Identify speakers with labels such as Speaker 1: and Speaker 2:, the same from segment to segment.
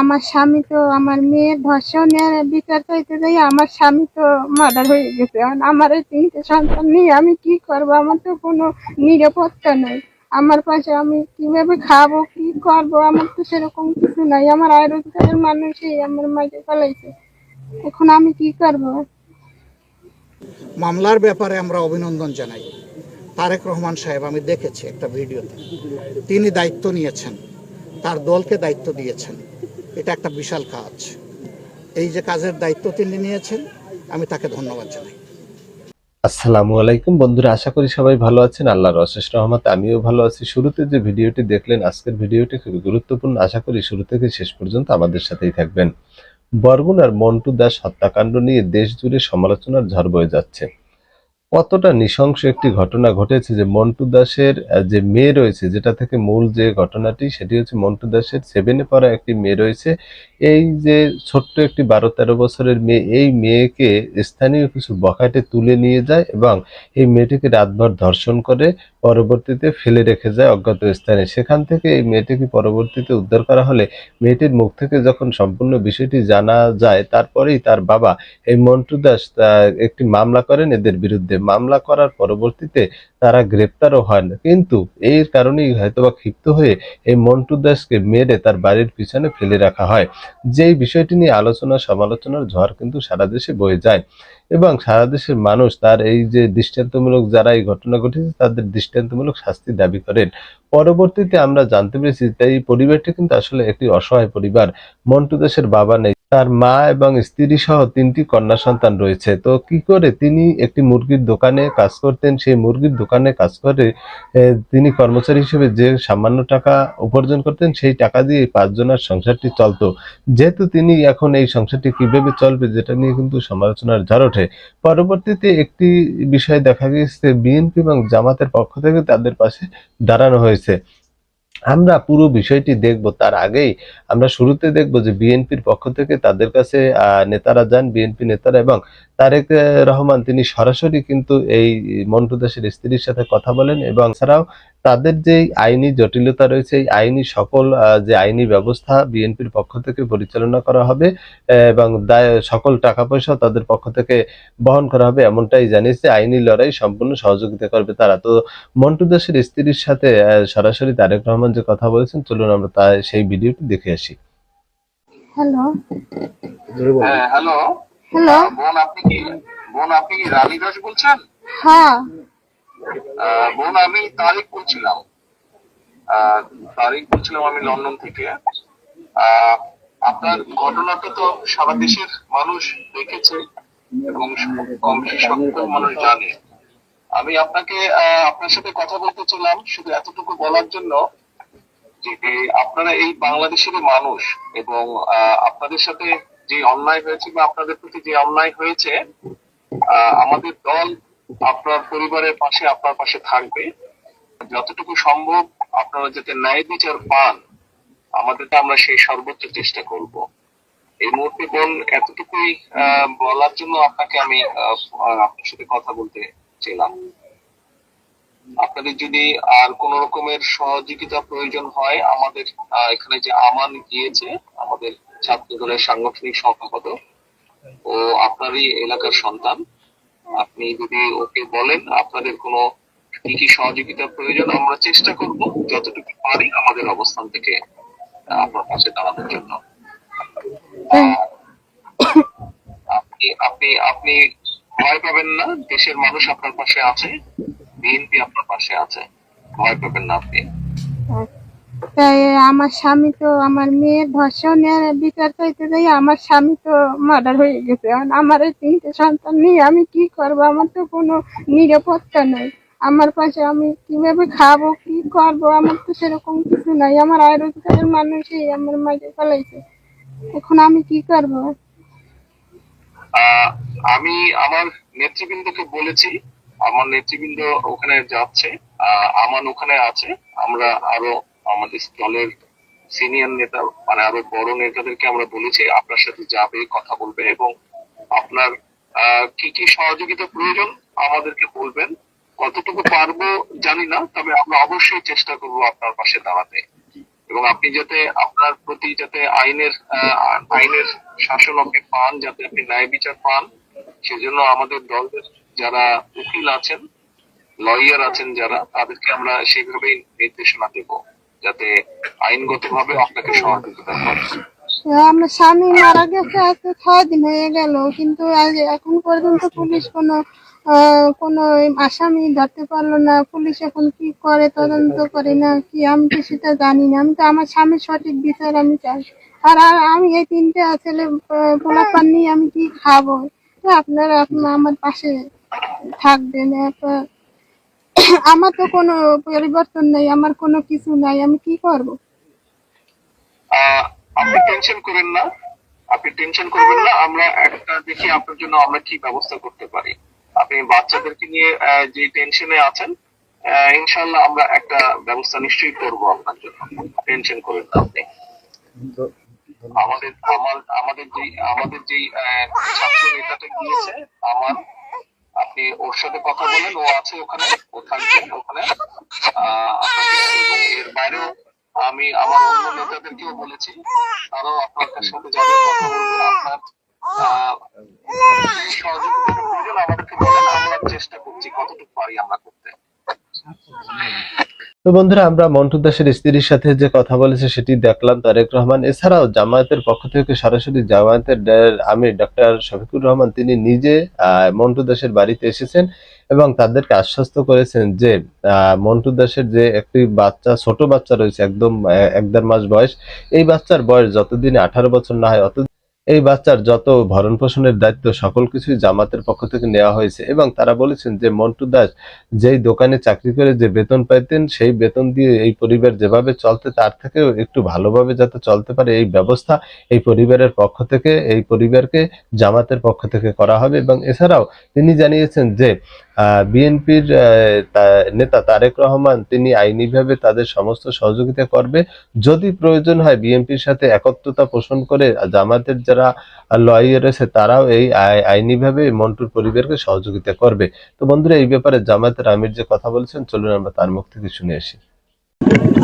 Speaker 1: আমার স্বামী তো আমার মেয়ের ধর্ষণের বিচার চাইতে যাই, আমার স্বামী তো মার্ডার হয়ে গেছে। আমার এই তিনটে সন্তান নিয়ে আমি কি করব? আমার তো কোনো নিরাপত্তা নেই। আমার পাশে আমি কীভাবে খাব, কি করব? আমার তো সেরকম কিছু নাই। আমার আয় রোজগারের মানুষই আমার মাঝে ফেলাইছে এখন আমি কি করব?
Speaker 2: মামলার ব্যাপারে আমরা অভিনন্দন জানাই। তারেক রহমান সাহেব, আমি দেখেছি একটা ভিডিওতে। তিনি দায়িত্ব নিয়েছেন। তার দলকে দায়িত্ব দিয়েছেন। এটা একটা বিশাল কাজ। এই যে কাজের দায়িত্ব তিনি নিয়েছেন, আমি তাকে ধন্যবাদ জানাই।
Speaker 3: আসসালামু আলাইকুম বন্ধুরা, আশা করি সবাই ভালো আছেন। আল্লাহর অশেষ রহমতে আমিও ভালো আছি। শুরুতে যে ভিডিওটি দেখলেন, আজকের ভিডিওটি খুবই গুরুত্বপূর্ণ। আশা করি শুরু থেকে শেষ পর্যন্ত আমাদের সাথেই থাকবেন। বরগুনার মন্টু দাস হত্যাকাণ্ড নিয়ে দেশ জুড়ে সমালোচনার ঝড় বয়ে যাচ্ছে। কতটা নৃশংস একটি ঘটনা ঘটেছে যে মন্টু দাসের যে মেয়ে রয়েছে, যেটা থেকে মূল যে ঘটনাটি, সেটি হচ্ছে মন্টু দাসের সেভেনে পড়া একটি মেয়ে রয়েছে। এই যে ছোট্ট একটি বারো তেরো বছরের মেয়ে, এই মেয়েকে স্থানীয় কিছু বখাটে তুলে নিয়ে যায় এবং এই মেয়েটিকে রাতভর ধর্ষণ করে, পরবর্তীতে ফেলে রেখে যায় অজ্ঞাত স্থানে। সেখান থেকে এই মেয়েটিকে পরবর্তীতে উদ্ধার করা হলে মেয়েটির মুখ থেকে যখন সম্পূর্ণ বিষয়টি জানা যায়, তারপরেই তার বাবা এই মন্টু দাস একটি মামলা করেন এদের বিরুদ্ধে। মামলা করার পরবর্তীতে তারা গ্রেপ্তারও হয় না। কিন্তু এর কারণেই হয়তোবা ক্ষিপ্ত হয়ে এই মন্টু দাসকে মেরে তার বাড়ির পিছনে ফেলে রাখা হয়। যেই বিষয়টি নিয়ে আলোচনা সমালোচনার ঝড় কিন্তু সারা দেশে বয়ে যায়। এবং সারা দেশের মানুষ তার এই যে দৃষ্টান্তমূলক যারা এই ঘটনা ঘটেছে, তাদের দৃষ্টান্তমূলক শাস্তি দাবি করেন। পরবর্তীতে আমরা জানতে পেরেছি তাই এই পরিবারটি কিন্তু আসলে একটি অসহায় পরিবার। মন্টু দাসের বাবা নেই। তার মা এবং স্ত্রী সহ তিনটি কন্যা সন্তান রয়েছে। তো কি করে তিনি একটি মুরগির দোকানে কাজ করতেন? সেই মুরগির দোকানে কাজ করে তিনি কর্মচারী হিসেবে যে সামান্য টাকা উপার্জন করতেন, সেই টাকা দিয়ে পাঁচজনের সংসারটি চলতো। যেহেতু তিনি এখন এই সংসারটি কীভাবে চলবে, যেটা নিয়ে কিন্তু সমালোচনার ঝড় ওঠে। পরবর্তীতে একটি বিষয় দেখা গেছে বিএনপি এবং জামাতের পক্ষ থেকে তাদের পাশে দাঁড়ানো হয়েছে। আমরা পুরো বিষয়টি দেখব, তার আগেই আমরা শুরুতে দেখব যে বিএনপির পক্ষ থেকে তাদের কাছে নেতারা যান, বিএনপি নেতারা এবং তারেক রহমান, তিনি সরাসরি কিন্তু এই মন্টু দাসের স্ত্রীর সাথে কথা বলেন এবং এছাড়াও তাদের যে আইনি জটিলতা রয়েছে এই আইনি সকল আহ, যে আইনি ব্যবস্থা বিএনপির পক্ষ থেকে পরিচালনা করা হবে এবং সকল টাকা পয়সা তাদের পক্ষ থেকে বহন করা হবে এমনটাই জানিয়েছে। আইনি লড়াই সম্পূর্ণ সহযোগিতা করবে তারা। তো মন্টু দাসের স্ত্রীর সাথে আহ, সরাসরি তারেক রহমান যে কথা বলেছেন চলুন আমরা তা সেই ভিডিওটি দেখে আসি।
Speaker 1: হ্যালো।
Speaker 4: হ্যাঁ হ্যালো।
Speaker 1: হ্যালো।
Speaker 4: বোন আপনি কি বোন আপনি কি রানী দাস বলছেন?
Speaker 1: হ্যাঁ।
Speaker 4: বোন আমি তারিক বলছিলাম তারিক বলছিলাম আমি লন্ডন থেকে। আপনার ঘটনাটা তো সারা দেশের মানুষ দেখেছে এবং কম সত্য মানুষ জানে। আমি আপনাকে আপনার সাথে কথা বলতে চলাম শুধু এতটুকু বলার জন্য যে আপনারা এই বাংলাদেশের মানুষ এবং আপনাদের সাথে যে অন্যায় হয়েছে বা আপনাদের প্রতি যে অন্যায় হয়েছে আমাদের দল আপনার পরিবারের পাশে আপনার পাশে থাকবে। যতটুকু সম্ভব আপনারা যাতে ন্যায় বিচার পান আমাদের আমরা সেই সর্বোচ্চ চেষ্টা করব। এই মুহূর্তে বোন এতটুকুই বলার জন্য আপনাকে আমি আপনার সাথে কথা বলতে চাইলাম। আপনাদের যদি আর কোন রকমের সহযোগিতা প্রয়োজন হয়, আমাদের এখানে যে আমান গিয়েছে, আমাদের ছাত্র দলের সাংগঠনিক সভাপতি ও আপনারই এলাকার সন্তান আপনি যদি ওকে বলেন আপনাদের কোনো কি কি সহযোগিতা প্রয়োজন আমরা চেষ্টা করব যতটুকু পারি আমাদের অবস্থান থেকে আপনার পাশে দাঁড়ানোর জন্য। আপনি আপনি আপনি ভয় পাবেন না দেশের মানুষ আপনার পাশে আছে বিএনপি আপনার পাশে আছে ভয় পাবেন না আপনি।
Speaker 1: তাই আমার স্বামী তো আমার মেয়ের ধর্ষণের বিচার চাইতে যাই, আমার স্বামী তো মার্ডার হয়ে গেছে। আমার এই তিনটে সন্তান নিয়ে আমি কি করব? আমার তো কোনো নিরাপত্তা নেই। আমার পাশে আমি কীভাবে খাব, কি করব? আমার তো সেরকম কিছু নাই। আমার আয় রোজগারের মানুষই আমার মাঝে ফেলাইছে এখন আমি কি করব?
Speaker 4: আমি আমার নেতৃবৃন্দকে বলেছি, আমার নেতৃবৃন্দ ওখানে যাচ্ছে আমান ওখানে আছে। আমরা আরও আমাদের দলের সিনিয়র নেতা মানে আরও বড় নেতাদেরকে আমরা বলেছি, আপনার সাথে যাবে, কথা বলবে এবং আপনার কি কি সহযোগিতা প্রয়োজন আমাদেরকে বলবেন। কতটুকু পারব জানি না, তবে আমরা অবশ্যই চেষ্টা করব আপনার পাশে দাঁড়াতে। এবং আপনি যাতে আপনার প্রতি যাতে আইনের আইনের শাসন আপনি পান, যাতে আপনি ন্যায় বিচার পান, সেজন্য আমাদের দলের যারা উকিল আছেন লয়ার আছেন যারা, তাদেরকে আমরা সেইভাবেই নির্দেশনা দেব। যাতে আইনগতভাবে আপনাকে সহযোগিতা করে
Speaker 1: আমার স্বামী মারা গেছে, আজকে ছয় দিন হয়ে গেল, কিন্তু এখন পর্যন্ত পুলিশ কোনো কোনো আসামি ধরতে পারল না। পুলিশ এখন কি করে, তদন্ত করে না, কি আমি তো সেটা জানি না। আমি তো আমার স্বামীর সঠিক বিচার আমি চাই। আর আমি এই তিনটে ছেলে পোলাপান নিয়ে আমি কি খাব? আপনারা আপনার আমার পাশে থাকবেন একটা আমার তো কোনো পরিবর্তন নেই আমার কোনো কিছু নাই আমি কি করব?
Speaker 4: আপনি টেনশন করেন না আপনি টেনশন করবেন না আমরা একটা দেখি আপনার জন্য আমরা কি ব্যবস্থা করতে পারি। আপনি বাচ্চাদেরকে নিয়ে যে টেনশনে আছেন আহ, ইনশাল্লাহ আমরা একটা ব্যবস্থা নিশ্চয়ই করব আপনার জন্য। টেনশন করেন না আপনি। আমাদের আমাদের যে আমাদের আহ, ছাত্র নেতাটা গিয়েছে আমার আপনি ওর সাথে কথা বলেন, ও আছে ওখানে, ও থাকবে ওখানে। এর বাইরেও আমি আমার অন্য নেতাদেরকেও বলেছি, তারাও আপনার সাথে যাবে, কথা বলবে, আপনার আমাদেরকে বলেন, আমরা চেষ্টা করছি কতটুকু পারি আমরা করতে।
Speaker 3: তো বন্ধুরা, আমরা মন্টু দাসের স্ত্রীর সাথে যে কথা বলেছে সেটি দেখলাম তারেক রহমান। এছাড়াও জামায়াতের পক্ষ থেকে সরাসরি জামায়াতের আমির ডক্টর শফিকুর রহমান, তিনি নিজে মন্টু দাসের বাড়িতে এসেছেন এবং তাদেরকে আশ্বস্ত করেছেন যে মন্টু দাসের যে একটি বাচ্চা, ছোট বাচ্চা রয়েছে, একদম এক দেড় মাস বয়স। এই বাচ্চার বয়স যতদিন আঠারো বছর না হয়, অত এই বাচ্চার যত ভরণ পোষণের দায়িত্ব সকল কিছুই জামাতের পক্ষ থেকে নেওয়া হয়েছে এবং তারা বলেছেন যে মন্টু দাস যেই দোকানে চাকরি করে যে বেতন পাইতেন, সেই বেতন দিয়ে এই পরিবার যেভাবে চলতে তার থেকেও একটু ভালোভাবে যাতে চলতে পারে এই ব্যবস্থা এই পরিবারের পক্ষ থেকে, এই পরিবারকে জামাতের পক্ষ থেকে করা হবে এবং এছাড়াও তিনি জানিয়েছেন যে বিএনপির নেতা তারেক রহমান, তিনি আইনিভাবে তাদের সমস্ত সহযোগিতা করবে। যদি প্রয়োজন হয় বিএনপির সাথে একত্রতা পোষণ করে জামাতের যারা লয়ার আছে তারাও এই আই- আইনিভাবে মন্টুর পরিবারকে সহযোগিতা করবে। তো বন্ধুরা, এই ব্যাপারে জামায়াতের আমির যে কথা বলেছেন, চলুন আমরা তার মুখ থেকে শুনে আসি।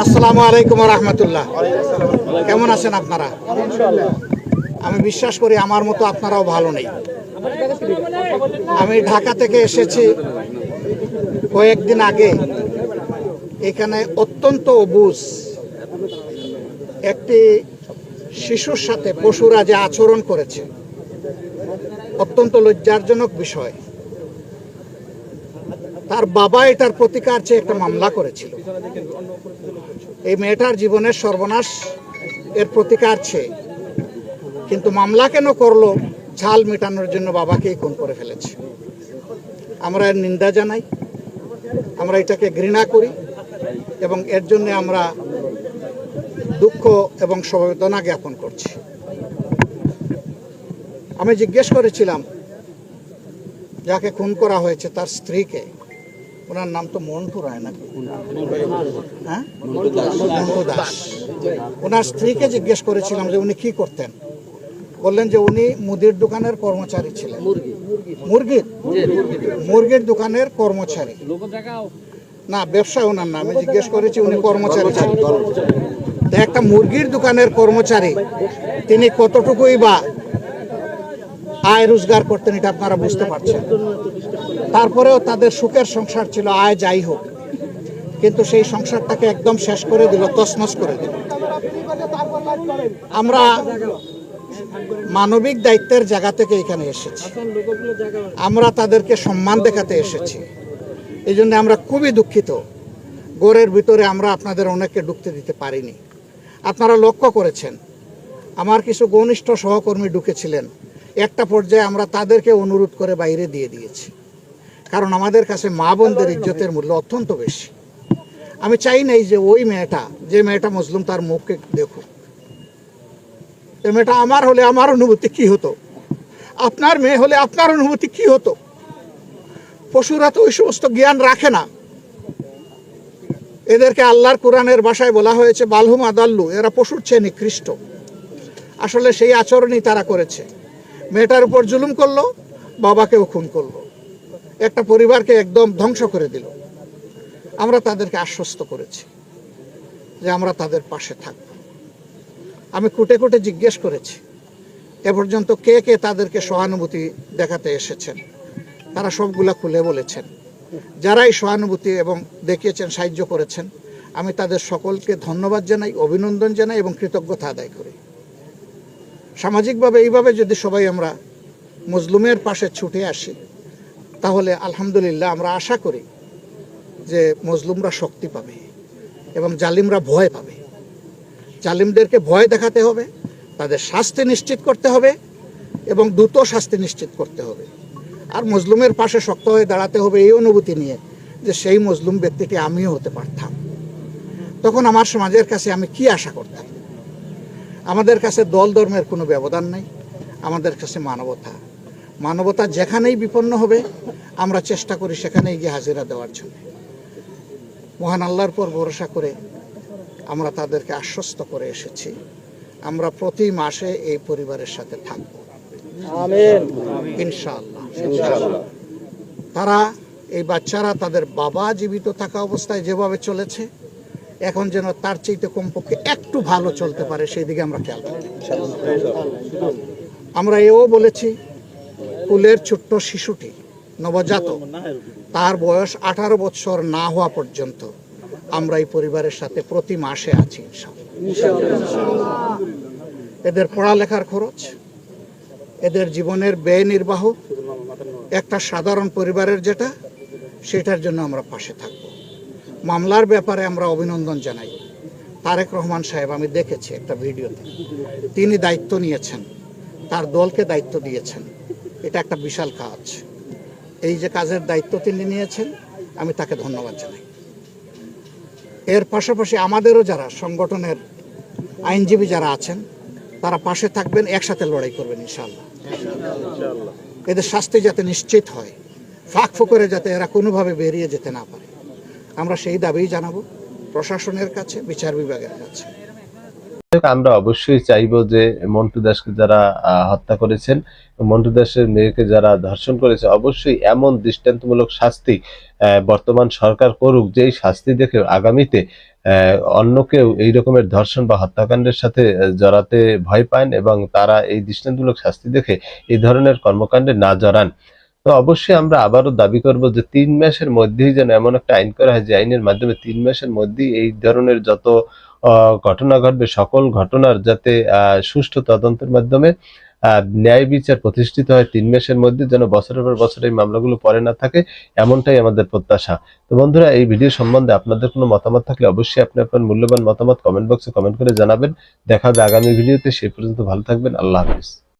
Speaker 2: আসসালামু আলাইকুম রহমতুল্লাহ। কেমন আছেন আপনারা? আমি বিশ্বাস করি আমার মতো আপনারাও ভালো নেই। আমি ঢাকা থেকে এসেছি কয়েকদিন আগে। এখানে অত্যন্ত অবুজ একটি শিশুর সাথে পশুরা যে আচরণ করেছে। অত্যন্ত লজ্জারজনক বিষয়। তার বাবা এটার প্রতিকার চেয়ে একটা মামলা করেছিল। এই মেয়েটার জীবনের সর্বনাশ এর প্রতিকার চেয়ে। কিন্তু মামলা কেন করল? ঝাল মেটানোর জন্য বাবাকেই খুন করে ফেলেছে। আমরা এর নিন্দা জানাই। আমরা এটাকে ঘৃণা করি এবং এর জন্য আমরা দুঃখ এবং সমবেদনা জ্ঞাপন করছি। আমি জিজ্ঞেস করেছিলাম, যাকে খুন করা হয়েছে তার স্ত্রীকে? ওনার নাম তো মন্টু রায় নাকি? হ্যাঁ? মন্টু দাস। ওনার স্ত্রীকে জিজ্ঞেস করেছিলাম যে উনি কি করতেন? বললেন যে উনি মুদির দোকানের কর্মচারী ছিলেন। মুরগির? মুরগির দোকানের কর্মচারী। না ব্যবসা ওনার নাম জিজ্ঞেস করেছি উনি কর্মচারী ছিলেন একটা মুরগির দোকানের কর্মচারী তিনি কতটুকুই বা আয় রোজগার করতেন এটা আপনারা বুঝতে পারছেন। তারপরেও তাদের সুখের সংসার ছিল আয় যাই হোক। কিন্তু সেই সংসারটাকে একদম শেষ করে দিল তছনছ করে দিল। আমরা মানবিক দায়িত্বের জায়গা থেকে এখানে এসেছি। আমরা তাদেরকে সম্মান দেখাতে এসেছি। এই জন্য আমরা খুবই দুঃখিত। গোরের ভিতরে আমরা আপনাদের অনেককে ঢুকতে দিতে পারিনি। আপনারা লক্ষ্য করেছেন, আমার কিছু ঘনিষ্ঠ সহকর্মী ঢুকেছিলেন। একটা পর্যায়ে আমরা তাদেরকে অনুরোধ করে বাইরে দিয়ে দিয়েছি। কারণ আমাদের কাছে মা বোনদের ইজ্জতের মূল্য অত্যন্ত বেশি। আমি চাই নাই যে ওই মেয়েটা, যে মেয়েটা মজলুম তার মুখকে দেখুক। এই মেয়েটা আমার হলে আমার অনুভূতি কি হতো? আপনার মেয়ে হলে আপনার অনুভূতি কি হতো? পশুরা তো ওই সমস্ত জ্ঞান রাখে না। এদেরকে আল্লাহর কোরআনের ভাষায় বলা হয়েছে, বালহুম আদাল্লু, এরা পশুর চেয়ে নিকৃষ্ট। আসলে সেই আচরণই তারা করেছে। মেয়েটার উপর জুলুম করল, বাবাকেও খুন করল। একটা পরিবারকে একদম ধ্বংস করে দিল। আমরা তাদেরকে আশ্বস্ত করেছি যে আমরা তাদের পাশে থাকব। আমি কুটে কুটে জিজ্ঞেস করেছি। এ পর্যন্ত কে কে তাদেরকে সহানুভূতি দেখাতে এসেছেন? তারা সবগুলা খুলে বলেছেন। যারাই সহানুভূতি এবং দেখিয়েছেন, সাহায্য করেছেন, আমি তাদের সকলকে ধন্যবাদ জানাই, অভিনন্দন জানাই এবং কৃতজ্ঞতা আদায় করি। সামাজিকভাবে এইভাবে যদি সবাই আমরা মজলুমের পাশে ছুটে আসি, তাহলে আলহামদুলিল্লাহ আমরা আশা করি যে মজলুমরা শক্তি পাবে এবং জালিমরা ভয় পাবে। জালিমদেরকে ভয় দেখাতে হবে, তাদের শাস্তি নিশ্চিত করতে হবে এবং দ্রুত শাস্তি নিশ্চিত করতে হবে। আর মজলুমের পাশে শক্ত হয়ে দাঁড়াতে হবে এই অনুভূতি নিয়ে যে সেই মজলুম ব্যক্তিটি আমিও হতে পারতাম। তখন আমার সমাজের কাছে আমি কি আশা করতাম? আমাদের কাছে দল ধর্মের কোনো ব্যবধান নেই, আমাদের কাছে মানবতা। মানবতা যেখানেই বিপন্ন হবে, আমরা চেষ্টা করি সেখানেই গিয়ে হাজিরা দেওয়ার জন্য। মহান আল্লাহর পর ভরসা করে আমরা তাদেরকে আশ্বস্ত করে এসেছি। আমরা প্রতি মাসে এই পরিবারের সাথে থাকব। ইনশাআল্লাহ তারা এই বাচ্চারা তাদের বাবা জীবিত থাকা অবস্থায় যেভাবে চলেছে এখন যেন তার চাইতে কমপক্ষে একটু ভালো চলতে পারে সেই দিকে আমরা খেয়াল রাখি আমরা এও বলেছি কুলের ছোট্ট শিশুটি নবজাতক তার বয়স আঠারো বছর না হওয়া পর্যন্ত আমরা এই পরিবারের সাথে প্রতি মাসে আছি এদের পড়ালেখার খরচ, এদের জীবনের ব্যয় নির্বাহ, একটা সাধারণ পরিবারের যেটা, সেটার জন্য আমরা পাশে থাকব। মামলার ব্যাপারে আমরা অভিনন্দন জানাই। তারেক রহমান সাহেব, আমি দেখেছি একটা ভিডিওতে। তিনি দায়িত্ব নিয়েছেন, তার দলকে দায়িত্ব দিয়েছেন। এটা একটা বিশাল কাজ। এই যে কাজের দায়িত্ব তিনি নিয়েছেন, আমি তাকে ধন্যবাদ জানাই। এর পাশাপাশি আমাদেরও যারা সংগঠনের আইনজীবী যারা আছেন তারা পাশে থাকবেন একসাথে লড়াই করবেন ইনশাল্লাহ এদের শাস্তি যাতে নিশ্চিত হয় ফাঁক ফুকরে যাতে এরা কোনোভাবে বেরিয়ে যেতে না পারে। আমরা সেই দাবিই জানাব প্রশাসনের কাছে বিচার বিভাগের কাছে।
Speaker 3: আমরা অবশ্যই চাইব যে মন্টু দাসকে যারা হত্যা করেছেন, মন্টু দাসের মেয়েকে যারা ধর্ষণ করেছে, অবশ্যই এমন দৃষ্টান্তমূলক শাস্তি বর্তমান সরকার করুক, যেই শাস্তি দেখে আগামীতে অন্য কেউ এই রকমের ধর্ষণ বা হত্যাকাণ্ডের সাথে জড়াতে ভয় পান এবং তারা এই দৃষ্টান্তমূলক শাস্তি দেখে এই ধরনের কর্মকাণ্ডে না জড়ান। তো অবশ্যই আমরা আবারও দাবি করব যে তিন মাসের মধ্যেই যেন এমন একটা আইন করা হয় যে আইনের মাধ্যমে তিন মাসের মধ্যেই এই ধরনের যত ঘটনা ঘটবে, সকল ঘটনার যাতে সুষ্ঠু তদন্তের মাধ্যমে ন্যায় বিচার প্রতিষ্ঠিত হয়, তিন মাসের মধ্যে যেন বছরের পর বছর এই মামলাগুলো পরে না থাকে, এমনটাই আমাদের প্রত্যাশা। তো বন্ধুরা, এই ভিডিও সম্বন্ধে আপনাদের কোনো মতামত থাকলে অবশ্যই আপনি আপনার মূল্যবান মতামত কমেন্ট বক্সে কমেন্ট করে জানাবেন। দেখা হবে আগামী ভিডিওতে সেই পর্যন্ত ভালো থাকবেন, আল্লাহ হাফিজ।